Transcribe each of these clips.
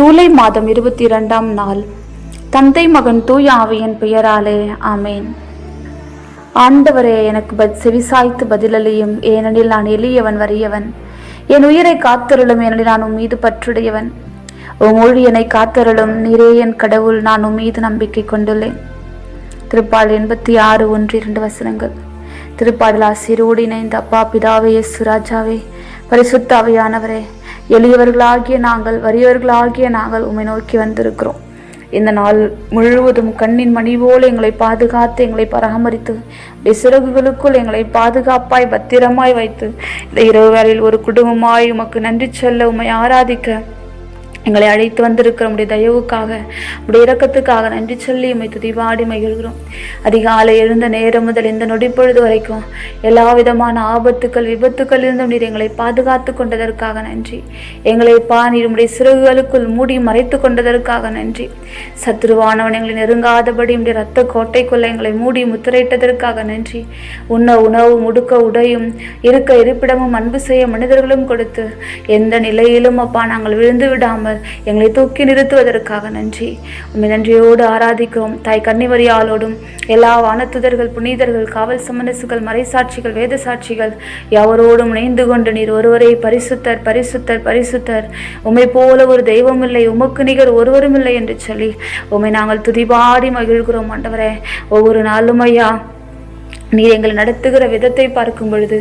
ஜூலை மாதம் இருபத்தி இரண்டாம் நாள். தந்தை மகன் தூய ஆவியின் பெயராலே ஆமேன். ஆண்டவரே எனக்கு பத் செவிசாய்த்து பதிலளியும். ஏனெனில் நான் எளியவன் வறியவன். என் உயிரை காத்தருளும். ஏனெனில் நான் உன் மீது பற்றுடையவன். உன் ஊழியனை காத்தருளும். நீரே என் கடவுள். நான் உன் மீது நம்பிக்கை கொண்டுள்ளேன். திருப்பால் எண்பத்தி ஆறு ஒன்று இரண்டு வசனங்கள். திருப்பாடல் ஆசிரியரோடு இணைந்த அப்பா பிதாவே சுராஜாவே பரிசுத்தாவையானவரே பரிசுத்த எளியவர்களாகிய நாங்கள் வறியவர்களாகிய நாங்கள் உம்மை நோக்கி வந்திருக்கிறோம். இந்த நாள் முழுவதும் கண்ணின் மணி போல் எங்களை பாதுகாத்து எங்களை பராமரித்து சிறகுகளுக்குள் எங்களை பாதுகாப்பாய் பத்திரமாய் வைத்து இந்த இரவு வேளையில் ஒரு குடும்பமாய் உமக்கு நன்றி சொல்ல உம்மை ஆராதிக்க எங்களை அழைத்து வந்திருக்கிற உடைய தயவுக்காக உடைய இறக்கத்துக்காக நன்றி சொல்லி உம்மை துதிவாடி மகிழ்கிறோம். அதிகாலை எழுந்த நேரம் முதல் இந்த நொடிப்பொழுது வரைக்கும் எல்லா விதமான ஆபத்துக்கள் விபத்துக்கள் இருந்தும் நீர் எங்களை பாதுகாத்து கொண்டதற்காக நன்றி. எங்களை பா நீர் உடைய சிறகுகளுக்குள் மூடி மறைத்து கொண்டதற்காக நன்றி. சத்ருவானவன் எங்களை நெருங்காதபடி உடைய ரத்த கோட்டைக்குள்ள எங்களை மூடி முத்திரையிட்டதற்காக நன்றி. உண்ண உணவு முடுக்க உடையும் இருக்க இருப்பிடமும் அன்பு செய்ய மனிதர்களும் கொடுத்து எந்த நிலையிலும் அப்பா நாங்கள் விழுந்து விடாமல் எங்களை தூக்கி நிறுத்துவதற்காக நன்றி. உண்மை நன்றியோடு ஆராதிக்கிறோம். தாய் கன்னிவரியாலோடும் எல்லா வானத்துதர்கள் புனிதர்கள் காவல் சமனசுகள் மறைசாட்சிகள் வேத சாட்சிகள் யாவரோடும் இணைந்து கொண்டு நீர் ஒருவரை பரிசுத்தர் பரிசுத்தர் பரிசுத்தர். உம்மை போல ஒரு தெய்வம் இல்லை உமக்கு நிகர் ஒருவரும் இல்லை என்று சொல்லி உம்மை நாங்கள் துதிபாடி மகிழ்கிறோம் ஆண்டவரே. ஒவ்வொரு நாளும் ஐயா நீர் எங்களை நடத்துகிற விதத்தை பார்க்கும் பொழுது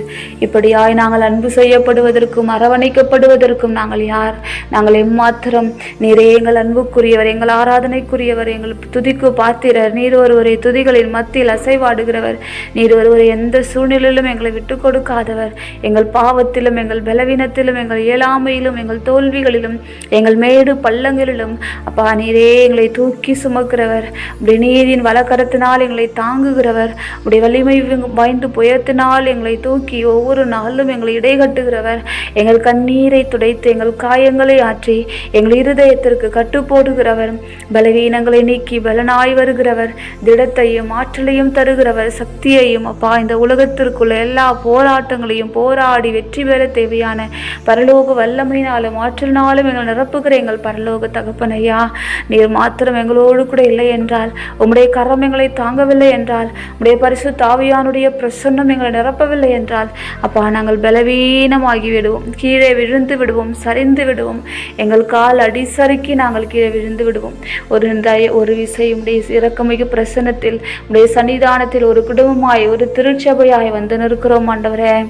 இப்படியாய் நாங்கள் அன்பு செய்யப்படுவதற்கும் அரவணைக்கப்படுவதற்கும் நாங்கள் யார்? நாங்கள் எம்மாத்திரம் நீரே எங்கள் அன்புக்குரியவர் எங்கள் ஆராதனைக்குரியவர் எங்கள் துதிக்கு பாத்திரர். நீர் ஒருவரை துதிகளின் மத்தியில் அசைவாடுகிறவர். நீர் ஒருவரை எந்த சூழ்நிலையிலும் எங்களை விட்டு கொடுக்காதவர். எங்கள் பாவத்திலும் எங்கள் பலவீனத்திலும் எங்கள் இயலாமையிலும் எங்கள் தோல்விகளிலும் எங்கள் மேடு பள்ளங்களிலும் அப்பா நீரே எங்களை தூக்கி சுமக்கிறவர். அப்படி நீரின் வழக்கரத்தினால் எங்களை தாங்குகிறவர். அப்படி வலிமை பயந்து புயத்தினால் எங்களை தூக்கி ஒவ்வொரு நாளும் எங்களை இடைகட்டுகிறவர். எங்கள் கண்ணீரை துடைத்து எங்கள் காயங்களை ஆற்றி எங்கள் இருதயத்திற்கு கட்டுப்போடுகிறவர் பலவீனங்களை நீக்கி பலனாய் வருகிறவர். திடத்தையும் ஆற்றலையும் தருகிறவர். சக்தியையும் அப்பா இந்த உலகத்திற்குள்ள எல்லா போராட்டங்களையும் போராடி வெற்றி பெற தேவையான பரலோக வல்லமையினாலும் ஆற்றலினாலும் எங்கள் நிரப்புகிற எங்கள் பரலோக தகப்பனையா நீர் மாத்திரம் எங்களோடு கூட இல்லை என்றால் உம்முடைய கரம் எங்களை தாங்கவில்லை என்றால் உம்முடைய பரிசு ஆவியானுடைய பிரசன்னம் எங்களை நிரப்பவில்லை என்றால் அப்பா நாங்கள் பலவீனமாகி விடுவோம். கீழே விழுந்து விடுவோம். சரிந்து விடுவோம். எங்கள் கால் அடிசறுக்கி நாங்கள் கீழே விழுந்து விடுவோம். ஒரு தய ஒரு விசை உடைய இறக்கமிகு பிரசன்னத்தில் உடைய சன்னிதானத்தில் ஒரு குடும்பமாய் ஒரு திருச்சபையாய் வந்து நிற்கிறோம் ஆண்டவரே.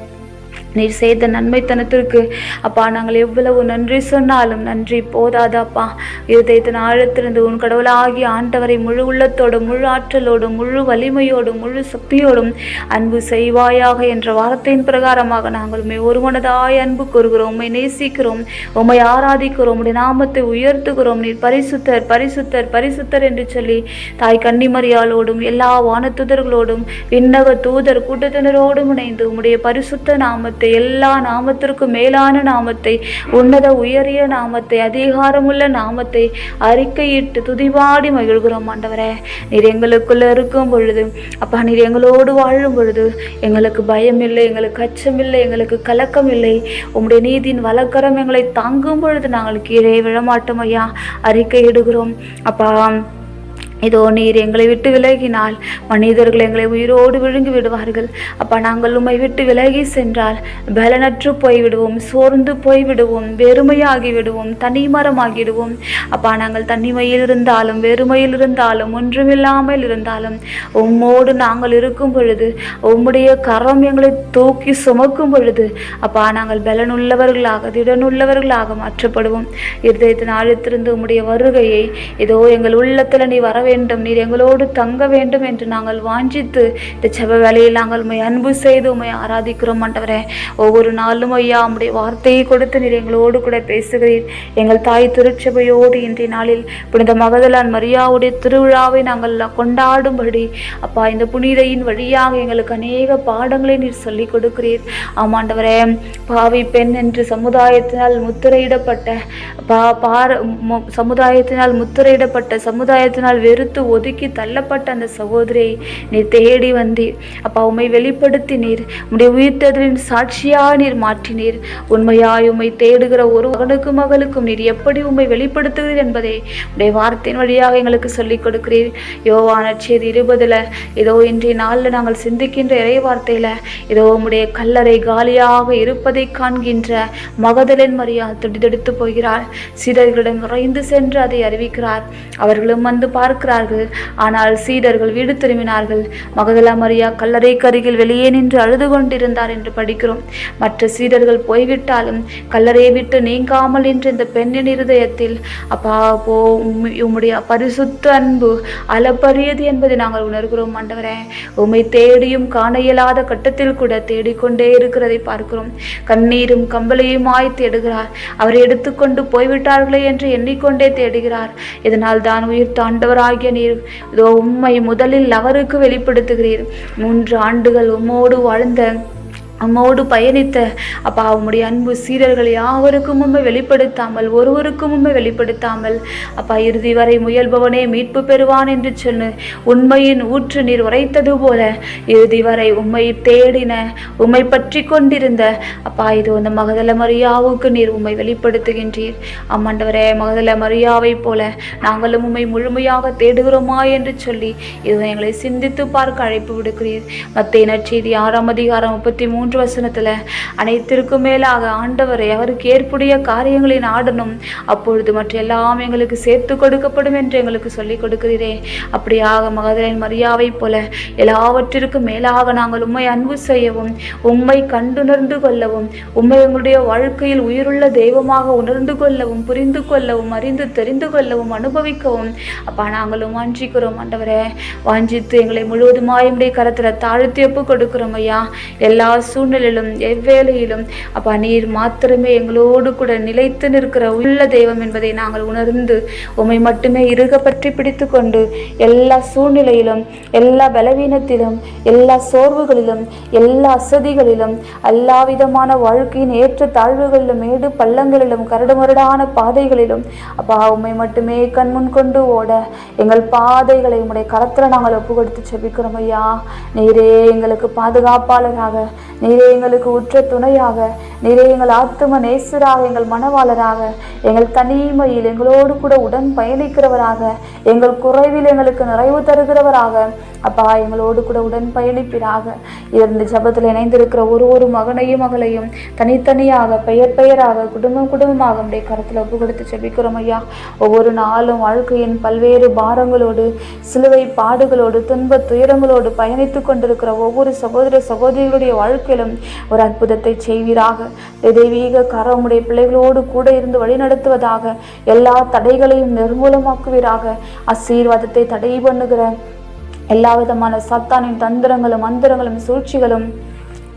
நீர் செய்த நன்மைத்தனத்திற்கு. அப்பா நாங்கள் எவ்வளவு நன்றி சொன்னாலும் நன்றி போதாதாப்பா. இருதயத்தின் ஆழத்திலிருந்து உன் கடவுளாகி ஆண்டவரை முழு உள்ளத்தோடும் முழு ஆற்றலோடும் முழு வலிமையோடும் முழு சக்தியோடும் அன்பு செய்வாயாக என்ற வார்த்தையின் பிரகாரமாக நாங்கள் உண்மை ஒருமனதாய் அன்பு கூறுகிறோம் உண்மை நேசிக்கிறோம் உம்மை ஆராதிக்கிறோம் உடைய நாமத்தை உயர்த்துகிறோம். நீர் பரிசுத்தர் பரிசுத்தர் பரிசுத்தர் என்று சொல்லி தாய் கன்னிமரியாளோடும் எல்லா வானத்துதர்களோடும் விண்ணக தூதர் கூட்டத்தினரோடும் இணைந்து உம்முடைய பரிசுத்த நாமத்தை எல்லா நாமத்திற்கும் மேலான நாமத்தை உன்னத உயரிய நாமத்தை அதிகாரமுள்ள நாமத்தை அறிக்கையிட்டு துதிபாடி மகிழ்கிறோம் ஆண்டவரே. நீர் எங்களுக்குள்ள இருக்கும் பொழுது அப்பா நீர் எங்களோடு வாழும் பொழுது எங்களுக்கு பயம் இல்லை எங்களுக்கு அச்சம் இல்லை எங்களுக்கு கலக்கம் இல்லை உம்முடைய நீதியின் வழக்கரம் எங்களை தாங்கும் பொழுது நாங்கள் கீழே விழமாட்டோம் ஐயா. அறிக்கையிடுகிறோம். அப்பா இதோ நீர் எங்களை விட்டு விலகினால் மனிதர்கள் எங்களை உயிரோடு விழுங்கி விடுவார்கள். அப்பா நாங்கள் உம்மை விட்டு விலகி சென்றால் பலனற்று போய்விடுவோம் சோர்ந்து போய்விடுவோம் வெறுமையாகி விடுவோம் தனிமரமாகிடுவோம். அப்பா நாங்கள் தனிமையில் இருந்தாலும் வெறுமையில் இருந்தாலும் ஒன்றுமில்லாமல் இருந்தாலும் உம்மோடு நாங்கள் இருக்கும் பொழுது உம்முடைய கரம் எங்களை தூக்கி சுமக்கும் பொழுது அப்பா நாங்கள் பலனுள்ளவர்களாக திடனுள்ளவர்களாக மாற்றப்படுவோம். இருதயத்தின் ஆழத்திலிருந்து உம்முடைய வருகையை இதோ எங்கள் உள்ளத்தில் நீ வர வேண்டும். நீர் எங்களோடு தங்க வேண்டும் என்று நாங்கள் வாஞ்சித்து இந்த செவ வேலையில் நாங்கள் உண்மை அன்பு செய்து உண்மை ஆராதிக்கிறோம் ஆண்டவரே. ஒவ்வொரு நாளும் ஐயா உம்முடைய வார்த்தையை கொடுத்து நீர் எங்களோடு கூட பேசுகிறீர். எங்கள் தாய் திருச்சபையோடு இன்றைய நாளில் புனித மகதலான் மரியாவுடைய திருவிழாவை நாங்கள் கொண்டாடும்படி அப்பா இந்த புனிதையின் வழியாக எங்களுக்கு அநேக பாடங்களை நீர் சொல்லிக் கொடுக்கிறீர். ஆமாண்டவரே பாவி பெண் என்று சமுதாயத்தினால் முத்திரையிடப்பட்ட பா பார மு- சமுதாயத்தினால் முத்திரையிடப்பட்ட சமுதாயத்தினால் வெறு வெறுத்து ஒதுக்கி தள்ளப்பட்ட அந்த சகோதரியை நீர் தேடி வந்தீர். அப்பா உம்மை வெளிப்படுத்தினீர். உம்முடைய உயிர்த்ததின் சாட்சியாக நீர் மாற்றினீர். உண்மையாய் உம்மை தேடுகிற ஒரு மகனுக்கும் மகளுக்கும் நீர் எப்படி உம்மை வெளிப்படுத்துகிறீர் என்பதை உடைய வார்த்தையின் வழியாக எங்களுக்கு சொல்லிக் கொடுக்கிறீர். யோவான செய்தி இருபதுல ஏதோ இன்றைய நாளில் நாங்கள் சிந்திக்கின்ற இறை வார்த்தையில ஏதோ உம்முடைய கல்லறை காலியாக இருப்பதை காண்கின்ற மகதலின் மரியா துடிதெடுத்து போகிறார் சீடர்களிடம் விரைந்து சென்று அதை அறிவிக்கிறார். அவர்களும் வந்து பார்க்கிறார்கள் ஆனால் சீடர்கள் வீடு திரும்பினார்கள். மகதலா மரியா கல்லறை கருகில் வெளியே நின்று அழுது கொண்டிருந்தார் என்று படிக்கிறோம். மற்ற சீடர்கள் போய்விட்டாலும் கல்லறையை விட்டு நீங்காமல் என்ற இந்த பெண்ணின் இருதயத்தில் அப்பா போ உம்முடைய பரிசுத்த அன்பு அளப்பரியது என்பதை நாங்கள் உணர்கிறோம் ஆண்டவரே. உமை தேடியும் காண இயலாத கட்டத்தில் கூட தேடிக்கொண்டே இருக்கிறதை பார்க்கிறோம். கண்ணீரும் கம்பளையுமாய் தேடுகிறார். அவரை எடுத்துக்கொண்டு போய்விட்டார்களே என்று எண்ணிக்கொண்டே தேடுகிறார். இதனால் தான் உயிர் தாண்டவராய் தாண்டவராகிய நீர் இதோ உம்மை முதலில் அவருக்கு வெளிப்படுத்துகிறீர். மூன்று ஆண்டுகள் உம்மோடு வாழ்ந்த அம்மோடு பயணித்த அப்பா உம்முடைய அன்பு சீரர்கள் யாவருக்கும் வெளிப்படுத்தாமல் ஒருவருக்கும் வெளிப்படுத்தாமல் அப்பா இறுதி வரை முயல்பவனே மீட்பு பெறுவான் என்று சொன்னு உண்மையின் ஊற்று நீர் உரைத்தது போல இறுதி வரை உம்மை தேடின உம்மை பற்றி கொண்டிருந்த அப்பா இது அந்த மகதல மரியாவுக்கு நீர் உம்மை வெளிப்படுத்துகின்றீர். அம்மாண்டவரே மகதல மரியாவை போல நாங்களும் உம்மை முழுமையாக தேடுகிறோமா என்று சொல்லி இது எங்களை சிந்தித்து பார்க்க அழைப்பு விடுக்கிறீர். மத்திய நற்செய்தி ஆறாம் அதிகாரம் முப்பத்தி மூன்று வசனத்துல அனைத்திற்கும் மேலாக ஆண்டவரை அவருக்கு ஏற்புடைய காரியங்களை நாடணும் அப்பொழுது மற்ற எல்லாம் எங்களுக்கு சேர்த்து கொடுக்கப்படும் என்று எங்களுக்கு சொல்லிக் கொடுக்கிறீரே. அப்படியாக மகதலின் மரியாவை போல எல்லாவற்றிற்கும் மேலாக நாங்கள் உண்மை அன்பு செய்யவும் உண்மை கண்டுணர்ந்து கொள்ளவும் உண்மை எங்களுடைய வாழ்க்கையில் உயிருள்ள தெய்வமாக உணர்ந்து கொள்ளவும் புரிந்து கொள்ளவும் அறிந்து தெரிந்து கொள்ளவும் அனுபவிக்கவும். அப்பா நாங்களும் வாஞ்சிக்கிறோம் ஆண்டவரே. வாஞ்சித்து எங்களை முழுவதுமாய் உம்முடைய கரத்துல தாழ்த்தி ஒப்பு கொடுக்கிறோம் ஐயா. எல்லா சூழ்நிலையிலும் எவ்வேளையிலும் அப்பா நீர் மாத்திரமே எங்களோடு கூட நிலைத்து நிற்கிற உள்ள தெய்வம் என்பதை நாங்கள் உணர்ந்து உம்மை மட்டுமே இருக பற்றி பிடித்து கொண்டு எல்லா சூழ்நிலையிலும் எல்லா பலவீனத்திலும் எல்லா சோர்வுகளிலும் எல்லா அசதிகளிலும் எல்லா விதமான வாழ்க்கையின் ஏற்ற தாழ்வுகளிலும் மேடு பள்ளங்களிலும் கரடுமுரடான பாதைகளிலும் அப்பா உம்மை மட்டுமே கண்முன் கொண்டு ஓட எங்கள் பாதைகளை உடைய கரத்தில் நாங்கள் ஒப்பு கொடுத்து செபிக்கிறோம் ஐயா. நீரே எங்களுக்கு பாதுகாப்பாளராக நீரே எங்களுக்கு உற்ற துணையாக. நீரே எங்கள் ஆத்தும நேசராக எங்கள் மனவாளராக எங்கள் தனிமையில் எங்களோடு கூட உடன் பயணிக்கிறவராக எங்கள் குறைவில் எங்களுக்கு நிறைவு தருகிறவராக. அப்பா எங்களோடு கூட உடன் பயணிப்பிறாக இந்த ஜபத்தில் இணைந்திருக்கிற ஒரு ஒரு மகனையும் மகளையும் தனித்தனியாக பெயர் பெயராக குடும்பம் குடும்பமாக உடைய கருத்தில் ஒப்பு கொடுத்து செபிக்கிறோம் ஐயா. ஒவ்வொரு நாளும் வாழ்க்கையின் பல்வேறு பாரங்களோடு சிலுவை பாடுகளோடு துன்ப துயரங்களோடு பயணித்து கொண்டிருக்கிற ஒவ்வொரு சகோதர சகோதரிகளுடைய வாழ்க்கையிலும் ஒரு அற்புதத்தை செய்வீராக. தெய்வீக கரமுடைய பிள்ளைகளோடு கூட இருந்து வழிநடத்துவதாக எல்லா தடைகளையும் நிர்மூலமாக்குவீராக. ஆசீர்வாதத்தை தடை பண்ணுகிற எல்லா விதமான சத்தானின் தந்திரங்களும் மந்திரங்களும் சூழ்ச்சிகளும்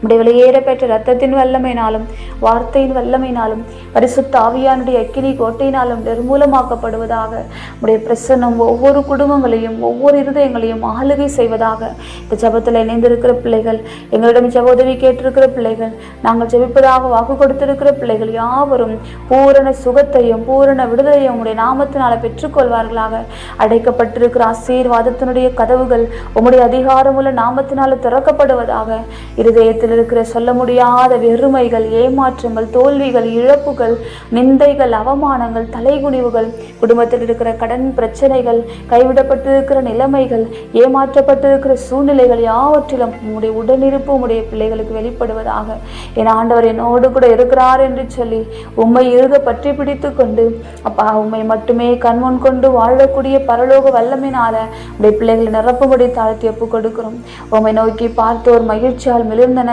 உடைய வெளியேற பெற்ற ரத்தத்தின் வல்லமையினாலும் வார்த்தையின் வல்லமையினாலும் பரிசுத்த ஆவியானுடைய அக்கினி கோட்டையினாலும் நிர்மூலமாக்கப்படுவதாக உடைய பிரசன்னம் ஒவ்வொரு குடும்பங்களையும் ஒவ்வொரு இருதயங்களையும் ஆளுகை செய்வதாக இந்த ஜபத்தில் இணைந்திருக்கிற பிள்ளைகள் எங்களிடம் ஜெப உதவி கேட்டிருக்கிற பிள்ளைகள் நாங்கள் ஜெபிப்பதாக வாக்கு கொடுத்திருக்கிற பிள்ளைகள் யாவரும் பூரண சுகத்தையும் பூரண விடுதலையும் உடைய நாமத்தினால பெற்றுக்கொள்வார்களாக. அடைக்கப்பட்டிருக்கிற ஆசீர்வாதத்தினுடைய கதவுகள் உம்முடைய அதிகாரமுள்ள நாமத்தினால திறக்கப்படுவதாக இருதயத்தில் இருக்கிற சொல்ல முடியாத வெறுமைகள் ஏமாற்றங்கள் தோல்விகள் இழப்புகள் நிந்தைகள் அவமானங்கள் தலைகுனிவுகள் குடும்பத்தில் இருக்கிற கடன் பிரச்சனைகள் கைவிடப்பட்டிருக்கிற நிலைமைகள் ஏமாற்றப்பட்டிருக்கிற சூழ்நிலைகள் யாவற்றிலும் உங்களுடைய உடனிருப்பு உங்களுடைய பிள்ளைகளுக்கு வெளிப்படுவதாக. என் ஆண்டவர் என்னோடு கூட இருக்கிறார் என்று சொல்லி உம்மை இருக பற்றி பிடித்து கொண்டு அப்பா உம்மை மட்டுமே கண்முன் கொண்டு வாழக்கூடிய பரலோக வல்லமினால உடைய பிள்ளைகளை நிரப்பும்படி தாழ்த்தி ஒப்பு கொடுக்கிறோம். உம்மை நோக்கி பார்த்தோர் மகிழ்ச்சியால் மிளிர்ந்தன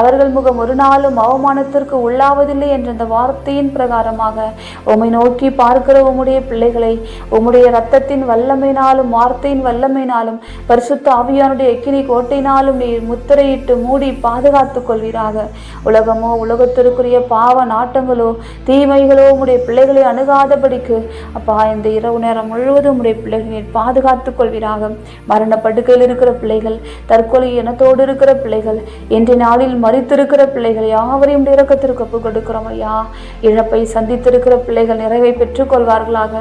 அவர்கள் முகம் ஒரு நாளும் அவமானத்திற்கு உள்ளாவதில்லை என்ற இந்த வார்த்தையின் பிரகாரமாக உம்மை நோக்கி பார்க்கிற உம்முடைய பிள்ளைகளை. உம்முடைய இரத்தத்தின் வல்லமையினாலும் வார்த்தையின் வல்லமையினாலும் பரிசுத்த ஆவியானுடைய எக்கினி கோட்டையினாலும் நீர் முத்திரையிட்டு மூடி பாதுகாத்துக் கொள்வீராக. உலகமோ உலகத்திற்குரிய பாவ நாட்டங்களோ தீமைகளோ உம்முடைய பிள்ளைகளை அணுகாதபடிக்கு அப்பா இந்த இரவு நேரம் முழுவதும் உம்முடைய பிள்ளைகளை நீர் பாதுகாத்துக் கொள்வீராக. மரண படுக்கையில் இருக்கிற பிள்ளைகள் தற்கொலை இனத்தோடு இருக்கிற பிள்ளைகள் இன்றைய நாளில் மறித்திருக்கிற பிள்ளைகள் யாவரையும் இறக்கத்திற்கு ஒப்பு கொடுக்கிறோம் ஐயா. இழப்பை சந்தித்திருக்கிற பிள்ளைகள் நிறைவை பெற்றுக்கொள்வார்களாக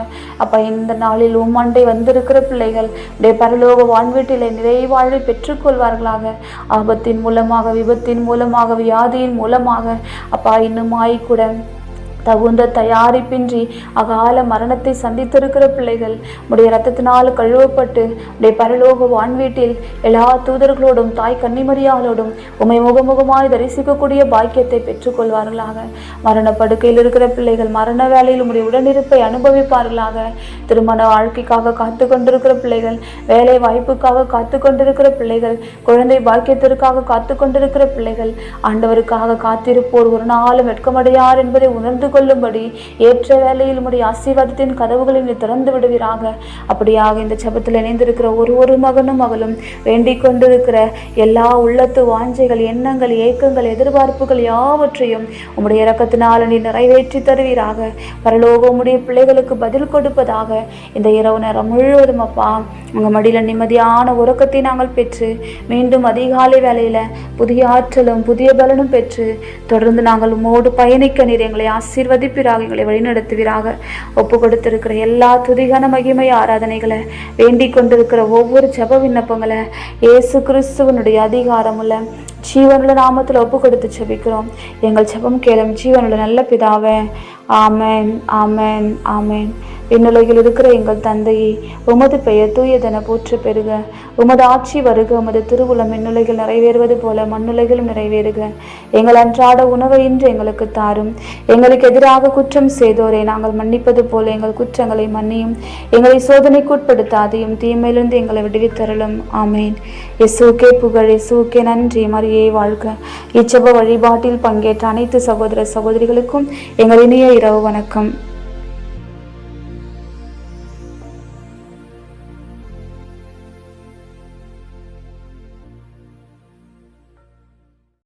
அப்பா இந்த நாளில் உம்மண்டை வந்திருக்கிற பிள்ளைகள் உடைய பரலோக வாழ்வீட்டிலே நிறைவாழ்வை பெற்றுக்கொள்வார்களாக ஆபத்தின் மூலமாக விபத்தின் மூலமாக வியாதியின் மூலமாக. அப்பா இன்னும் கூட தகுந்த தயாரிப்பின்றி அகால மரணத்தை சந்தித்திருக்கிற பிள்ளைகள் உடைய ரத்தத்தினால் கழுவப்பட்டு உடைய பரலோக வான்வீட்டில் எல்லா தூதர்களோடும் தாய் கன்னிமரியாளோடும் உமை முகமுகமாய் தரிசிக்கக்கூடிய பாக்கியத்தை பெற்றுக்கொள்வார்களாக. மரண படுக்கையில் இருக்கிற பிள்ளைகள் மரண வேலையில் உடைய உடனிருப்பை அனுபவிப்பார்களாக. திருமண வாழ்க்கைக்காக காத்து கொண்டிருக்கிற பிள்ளைகள் வேலை வாய்ப்புக்காக காத்து கொண்டிருக்கிற பிள்ளைகள் குழந்தை பாக்கியத்திற்காக காத்து கொண்டிருக்கிற பிள்ளைகள் ஆண்டவருக்காக காத்திருப்போர் ஒரு நாளும் வெட்கமடையார் என்பதை உணர்ந்து கொள்ளும்படி ஏற்ற வேலையில் உடைய ஆசீர்வாதத்தின் கதவுகளை நீ திறந்து விடுவீராக. அப்படியாக இந்த ஜெபத்தில் இணைந்திருக்கிற ஒரு ஒரு மகனும் மகளும் வேண்டிக் கொண்டிருக்கிற எல்லா உள்ளத்து வாஞ்சைகள் எண்ணங்கள் ஏக்கங்கள் எதிர்பார்ப்புகள் யாவற்றையும் உம்முடைய இறக்கத்தினால் நீ நிறைவேற்றி தருவீராக. பரலோக உம்முடைய பிள்ளைகளுக்கு பதில் கொடுப்பதாக இந்த இரவு நேரம் முழுவதும் அப்பா உங்கள் மடியில் நிம்மதியான உறக்கத்தை நாங்கள் பெற்று மீண்டும் அதிகாலை வேலையில் புதிய ஆற்றலும் புதிய பலனும் பெற்று தொடர்ந்து நாங்கள் உம்மோடு பயணிக்க நீர் எங்களை ஆசீர்வதிப்பீராக எங்களை வழிநடத்துவீராக. ஒப்பு கொடுத்திருக்கிற எல்லா துதிகான மகிமை ஆராதனைகளை வேண்டிக் கொண்டிருக்கிற ஒவ்வொரு ஜப விண்ணப்பங்களை இயேசு கிறிஸ்துவனுடைய அதிகாரமுள்ள ஜீவனுள்ள நாமத்தில் ஒப்பு கொடுத்து ஜெபிக்கிறோம். எங்கள் ஜபம் கேளும் ஜீவனுள்ள நல்ல பிதாவே ஆமேன் ஆமேன் ஆமேன். இந்நிலையில் இருக்கிற எங்கள் தந்தையே உமது பெயர் தூயதென போற்று பெறுக. உமது ஆட்சி வருக உமது திருவுளம் இந்நிலையில் நிறைவேறுவது போல மண்ணுலகிலும் நிறைவேறுக. எங்கள் அன்றாட உணவை இன்று எங்களுக்கு தாரும். எங்களுக்கு எதிராக குற்றம் செய்தோரை நாங்கள் மன்னிப்பது போல எங்கள் குற்றங்களை மன்னியும். எங்களை சோதனைக்கு உட்படுத்தாதையும் தீமையிலிருந்து எங்களை விடுவித்தரலும் ஆமேன். இயேசுக்கே புகழ் இயேசுக்கே நன்றி. மரியே வாழ்க. இச்சப வழிபாட்டில் பங்கேற்ற அனைத்து சகோதர சகோதரிகளுக்கும் எங்கள் இனிய இரவு வணக்கம்.